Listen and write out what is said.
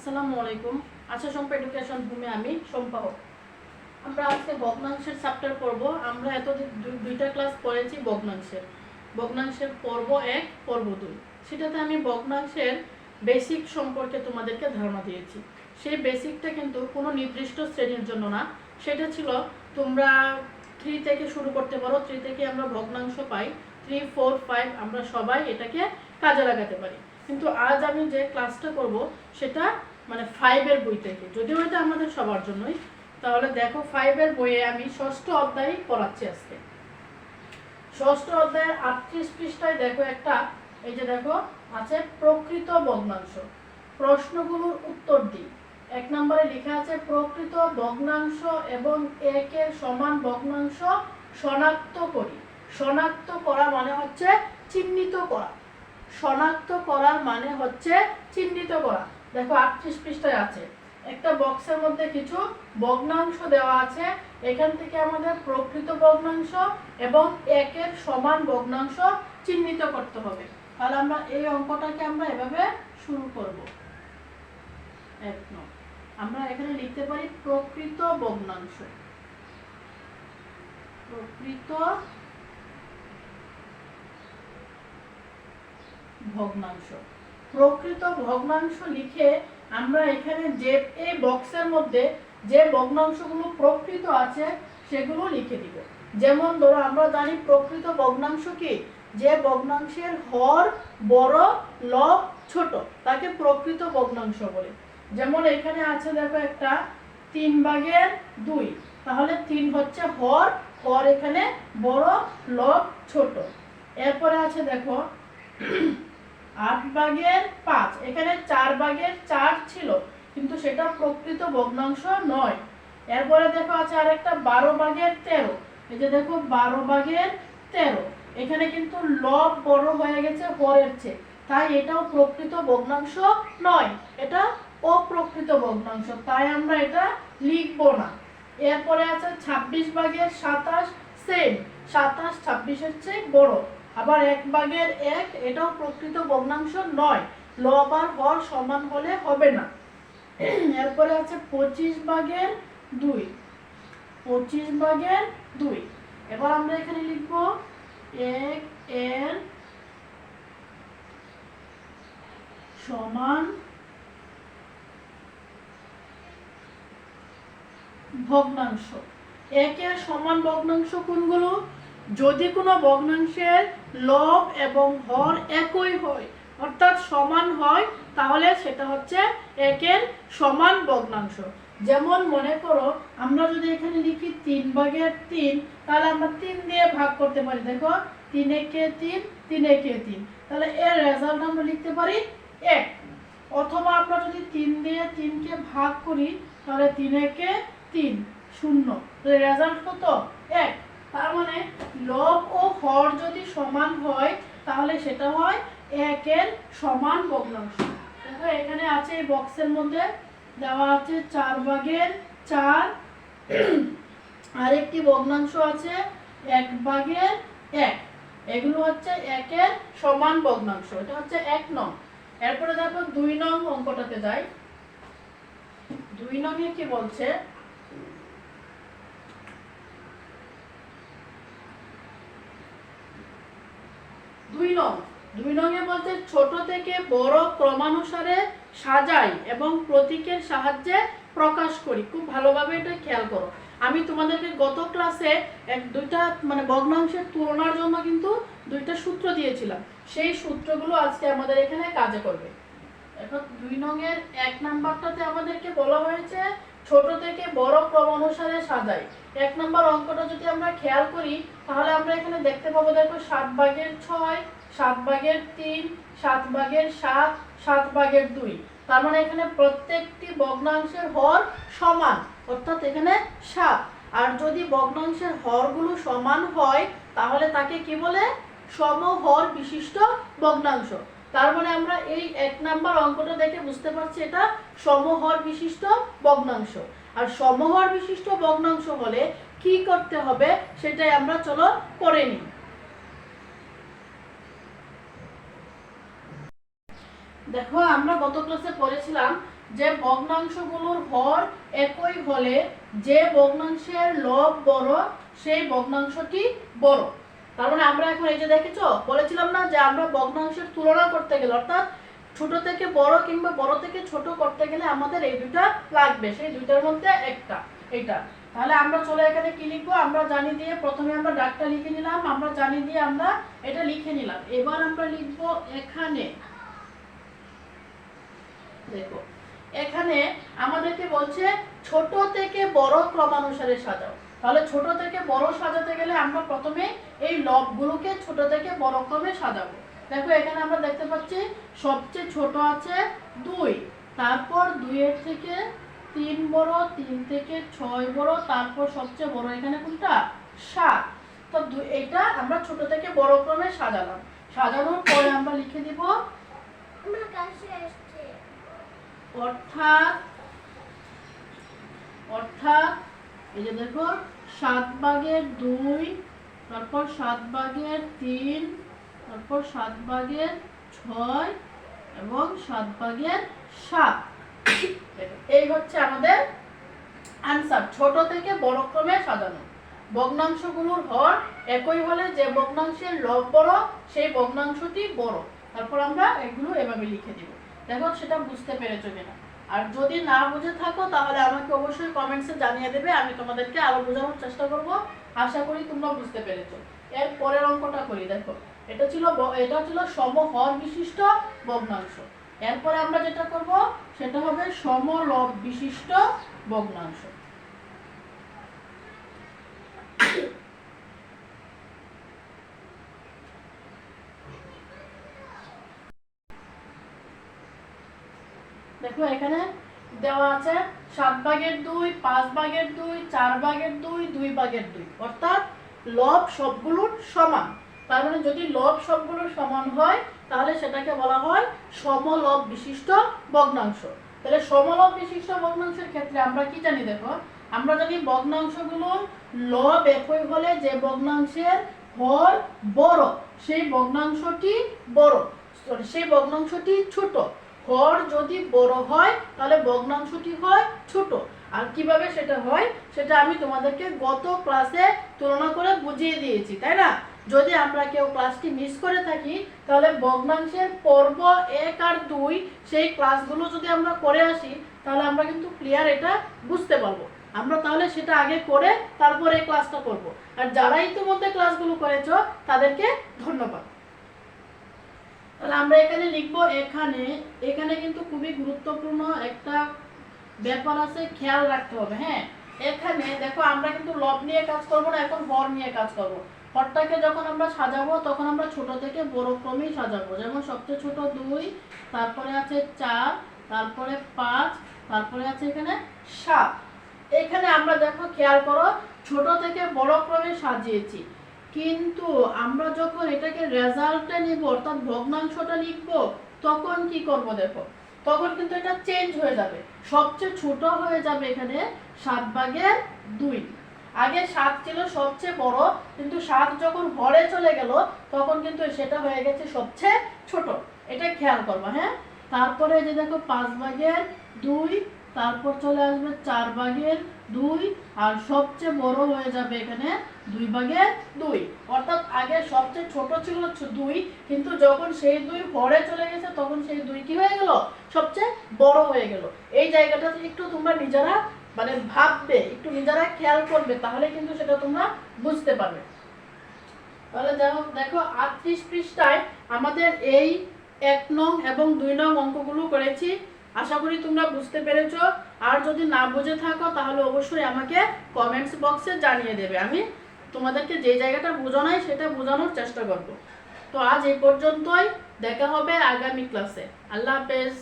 আসসালামু আলাইকুম। আশা সম্পা এডুকেশন ভূমি আমি সম্পাহ আমরা আজকে ভগ্নাংশের চ্যাপ্টার পড়ব। আমরা দু- দুইটা ক্লাস পড়েছি ভগ্নাংশের। ভগ্নাংশের পর্ব এক, পর্ব দুই। সেটাতে আমি ভগ্নাংশের বেসিক সম্পর্কে তোমাদেরকে ধারণা দিয়েছি। সেই বেসিকটা কিন্তু কোনো নির্দিষ্ট শ্রেণির জন্য না। সেটা ছিল তোমরা থ্রি থেকে শুরু করতে পারো। থ্রি থেকে আমরা ভগ্নাংশ পাই। থ্রি ফোর ফাইভ আমরা সবাই এটাকে কাজে লাগাতে পারি। কিন্তু আজ আমি যে ক্লাসটা করব, সেটা মানে ফাইভের বই থেকে। যদিও এটা আমাদের সবার জন্যই, তাহলে দেখো ফাইভের বইয়ে আমি ষষ্ঠ অধ্যায় পড়াচ্ছি আজকে। ষষ্ঠ অধ্যায়ের আটত্রিশ পৃষ্ঠায় দেখো একটা, এই যে দেখো, আছে প্রকৃত ভগ্নাংশ। প্রশ্নগুলোর উত্তর দিই। এক নম্বরে লেখা আছে, প্রকৃত ভগ্নাংশ এবং একের সমান ভগ্নাংশ শনাক্ত করি। শনাক্ত করা মানে হচ্ছে চিহ্নিত করা। শনাক্ত করার মানে হচ্ছে চিহ্নিত করা। দেখো, আটত্রিশ পৃষ্ঠায় আছে। একটা বক্সের মধ্যে কিছু ভগ্নাংশ দেওয়া আছে। এখান থেকে আমাদের প্রকৃত ভগ্নাংশ এবং একের সমান ভগ্নাংশ চিহ্নিত করতে হবে। তাহলে আমরা এই অঙ্কটাকে আমরা এভাবে শুরু করব। এক নং। আমরা এখানে লিখতে পারি প্রকৃত ভগ্নাংশ। প্রকৃত ভগ্নাংশ। প্রকৃত ভগ্নাংশ লিখে আমরা এখানে যে এই বক্সের মধ্যে যে ভগ্নাংশগুলো প্রকৃত আছে, সেগুলো লিখে দিব। যেমন ধরো, আমরা জানি প্রকৃত ভগ্নাংশ কি? যে ভগ্নাংশের হর বড়, লব ছোট, তাকে প্রকৃত ভগ্নাংশ বলে। যেমন এখানে আছে দেখো একটা তিন ভাগের দুই। তাহলে তিন হচ্ছে হর হর এখানে বড়, লব ছোট। এরপরে আছে দেখো আট ভাগের পাঁচ। এখানে চার ভাগের চার ছিল, কিন্তু সেটা প্রকৃত ভগ্নাংশ নয়। এরপরে দেখো আছে আরেকটা, বারো ভাগের তেরো। এই যে দেখো, বারো ভাগের তেরো। এখানে কিন্তু লব বড় হয়ে গেছে হরের চেয়ে। তাই এটাও প্রকৃত ভগ্নাংশ নয়, এটা অপ্রকৃত ভগ্নাংশ। তাই আমরা এটা লিখব না। এরপরে আছে ছাব্বিশ ভাগের সাতাশ সেম সাতাশ ছাব্বিশের চেয়ে বড়। আবার এক ভাগের এক, এটাও প্রকৃত ভগ্নাংশ নয়। লব আর হর সমান হলে হবে না। এরপরে আছে পঁচিশ ভাগের দুই। পঁচিশ ভাগের দুই। এবার আমরা এখানে লিখব এক এর সমান ভগ্নাংশ। একের সমান ভগ্নাংশ কোনগুলো? যদি কোনো ভগ্নাংশের লব এবং হর একই হয়, অর্থাৎ সমান হয়, তাহলে সেটা হচ্ছে একের সমান ভগ্নাংশ। যেমন মনে করো, আমরা যদি এখানে লিখি তিন ভাগের তিন, তাহলে আমরা তিন দিয়ে ভাগ করতে পারি। দেখো, তিন একে তিন তিন একে তিন। তাহলে এর রেজাল্ট আমরা লিখতে পারি এক। অথবা আমরা যদি তিন দিয়ে তিনকে ভাগ করি, তাহলে তিন একে তিন, শূন্য। রেজাল্ট কত? এক। তার মানে লব ও হর যদি সমান হয়, তাহলে সেটা হয় একের সমান ভগ্নাংশ। দেখো এখানে আছে এই বক্সের মধ্যে, দেওয়া আছে চার ভাগের চার। আরেকটি ভগ্নাংশ আছে এক ভাগের এক। এগুলো হচ্ছে একের সমান ভগ্নাংশ, এটা হচ্ছে এক নং। এরপরে দেখো দুই নং অঙ্কটাতে যাই। দুই নংয়ে কি বলছে? দুই নং। দুই নংয়ে বলছে ছোট থেকে বড় ক্রমানুসারে সাজাই এবং প্রতীকের সাহায্যে প্রকাশ করি। খুব ভালোভাবে এটা খেয়াল করো। আমি তোমাদেরকে গত ক্লাসে এক দুইটা মানে ভগ্নাংশের তুলনার জন্য কিন্তু দুইটা সূত্র দিয়েছিলাম। সেই সূত্রগুলো আজকে আমাদের এখানে কাজে করবে। এখন দুই নংয়ের এক নাম্বারটাতে আমাদেরকে বলা হয়েছে ছোট থেকে বড় ক্রম অনুসারে সাজাই। এক নম্বর অঙ্কটা যদি আমরা খেয়াল করি, তাহলে আমরা এখানে দেখতে পাবো, দেখো, সাত ভাগের ছয়, সাত ভাগের তিন, সাত ভাগের সাত সাত ভাগের দুই। তার মানে এখানে প্রত্যেকটি ভগ্নাংশের হর সমান, অর্থাৎ এখানে সাত। আর যদি ভগ্নাংশের হরগুলো সমান হয়, তাহলে তাকে কি বলে? সমহর বিশিষ্ট ভগ্নাংশ। তার মানে আমরা এই এক নাম্বার অঙ্কটা দেখে বুঝতে পারছি এটা সমহর বিশিষ্ট ভগ্নাংশ। আর সমহর বিশিষ্ট ভগ্নাংশ হলে কি করতে হবে সেটাই আমরা চলো করে নিই। দেখো, আমরা গত ক্লাসে পড়েছিলাম যে ভগ্নাংশগুলোর হর একই হলে যে ভগ্নাংশের লব বড়, সেই ভগ্নাংশটি বড়। তার মানে আমরা এখন এই যে দেখেছ, বলেছিলাম না যে আমরা ভগ্নাংশের তুলনা করতে গেলে, অর্থাৎ ছোট থেকে বড় কিংবা বড় থেকে ছোট করতে গেলে আমাদের এই দুইটা লাগবে, সেই দুইটার মধ্যে একটা, এইটা। তাহলে আমরা চলে এখানে কি লিখব? আমরা জানি দিয়ে প্রথমে আমরা ডাকটা লিখে নিলাম, আমরা জানি দিয়ে আমরা এটা লিখে নিলাম। এবার আমরা লিখব এখানে, দেখো, এখানে আমাদেরকে বলছে ছোট থেকে বড় ক্রমানুসারে সাজাও। তাহলে ছোট থেকে বড় সাজাতে গেলে আমরা প্রথমে এই লবগুলোকে ছোট থেকে বড় ক্রমে সাজাবো। দেখো এখানে আমরা দেখতে পাচ্ছি সবচেয়ে ছোট আছে দুই। তারপর দুইয়ের থেকে তিন বড় তিন থেকে ছয় বড় তারপর সবচেয়ে বড় এখানে কোনটা? সাত। তো এটা আমরা ছোট থেকে বড় ক্রমে সাজালাম। সাজানোর পরে আমরা লিখে দিব অর্থাৎ অর্থাৎ এই যে দেখো, সাত ভাগের দুই, তারপর সাত ভাগের তিন, তারপর সাত ভাগের ছয় এবং সাত ভাগের সাত। এই হচ্ছে আমাদের আনসার ছোট থেকে বড় ক্রমে সাজানো। ভগ্নাংশগুলোর হর একই হলে যে ভগ্নাংশের লব বড়, সেই ভগ্নাংশটি বড়। তারপর আমরা এগুলো এভাবে লিখে দিব। দেখো, সেটা বুঝতে পেরেছ কিনা? আর যদি না বুঝে থাকো, তাহলে আমাকে অবশ্যই কমেন্টসে জানিয়ে দেবে, আমি তোমাদেরকে আরও বোঝানোর চেষ্টা করব। আশা করি তোমরা বুঝতে পেরেছ। এর পরের অঙ্কটা করি, দেখো। এটা ছিল এটা ছিল সমহর বিশিষ্ট ভগ্নাংশ। এরপরে আমরা যেটা করব, সেটা হবে সমলব বিশিষ্ট ভগ্নাংশ। দেখো এখানে দেওয়া আছে সাত ভাগের দুই, পাঁচ ভাগের দুই, চার ভাগের দুই দুই ভাগের দুই। অর্থাৎ লব সবগুলোর সমান। তার মানে যদি লব সবগুলোর সমান হয়, তাহলে সেটাকে বলা হয় সমলব বিশিষ্ট ভগ্নাংশ। তাহলে সমলব বিশিষ্ট ভগ্নাংশের ক্ষেত্রে আমরা কি জানি দেখো? আমরা জানি ভগ্নাংশগুলোর লব একই হলে যে ভগ্নাংশের হর বড়, সেই ভগ্নাংশটি বড় সেই ভগ্নাংশটি ছোট। হর যদি বড় হয়, তাহলে ভগ্নাংশটি হয় ছোট। আর কীভাবে সেটা হয়, সেটা আমি তোমাদেরকে গত ক্লাসে তুলনা করে বুঝিয়ে দিয়েছি, তাই না? যদি আমরা কেউ ক্লাসটি মিস করে থাকি, তাহলে ভগ্নাংশের পর্ব এক আর দুই সেই ক্লাসগুলো যদি আমরা করে আসি, তাহলে আমরা কিন্তু ক্লিয়ার এটা বুঝতে পারব। আমরা তাহলে সেটা আগে করে তারপরে এই ক্লাসটা করব। আর যারা ইতিমধ্যে ক্লাসগুলো করেছ, তাদেরকে ধন্যবাদ। তাহলে আমরা এখানে লিখব এখানে এখানে কিন্তু খুবই গুরুত্বপূর্ণ একটা ব্যাপার আছে, খেয়াল রাখতে হবে হ্যাঁ? এখানে দেখো আমরা কিন্তু লব নিয়ে কাজ করব না, এখন হর নিয়ে কাজ করব। হরটাকে যখন আমরা সাজাবো, তখন আমরা ছোট থেকে বড় ক্রমেই সাজাবো। যেমন সবচেয়ে ছোট দুই, তারপরে আছে চার, তারপরে পাঁচ, তারপরে আছে এখানে সাত। এখানে আমরা দেখো, খেয়াল করো, ছোট থেকে বড় ক্রমে সাজিয়েছি। কিন্তু আমরা যখন এটাকে রেজাল্টে নিব, অর্থাৎ ভগ্নাংশটা লিখব, তখন কি করব দেখো? তখন কিন্তু এটা চেঞ্জ হয়ে যাবে। সবচেয়ে ছোট হয়ে যাবে এখানে সাত ভাগের দুই। আগে সাত ছিল সবচেয়ে বড়, কিন্তু সাত যখন হরে চলে গেল, তখন কিন্তু সেটা হয়ে গেছে সবচেয়ে ছোট। এটা খেয়াল করবা হ্যাঁ? তারপরে যে দেখো পাঁচ ভাগের দুই তারপর চলে আসবে চার ভাগের দুই, আর সবচেয়ে বড় হয়ে যাবে এখানে দুই ভাগের দুই। অর্থাৎ আগে সবচেয়ে ছোট ছিল দুই, কিন্তু যখন সেই দুই হরে চলে গেছে, তখন সেই দুই কি হয়ে গেল? সবচেয়ে বড় হয়ে গেল। এই জায়গাটাতে একটু তোমরা নিজেরা মানে ভাববে, একটু নিজেরা খেয়াল করবে, তাহলে কিন্তু সেটা তোমরা বুঝতে পারবে। তাহলে দেখো দেখো আটত্রিশ পৃষ্ঠায় আমাদের এই এক নং এবং দুই নং অঙ্কগুলো করেছি। আশা করি তোমরা বুঝতে পেরেছ। আর যদি না বুঝে থাকো, তাহলে অবশ্যই আমাকে কমেন্টস বক্সে জানিয়ে দেবে। আমি তোমাদেরকে যে জায়গাটা বোঝানো সেটা বোঝানোর চেষ্টা করব। তো আজ এই পর্যন্তই। দেখা হবে আগামী ক্লাসে আল্লাহ হাফেজ।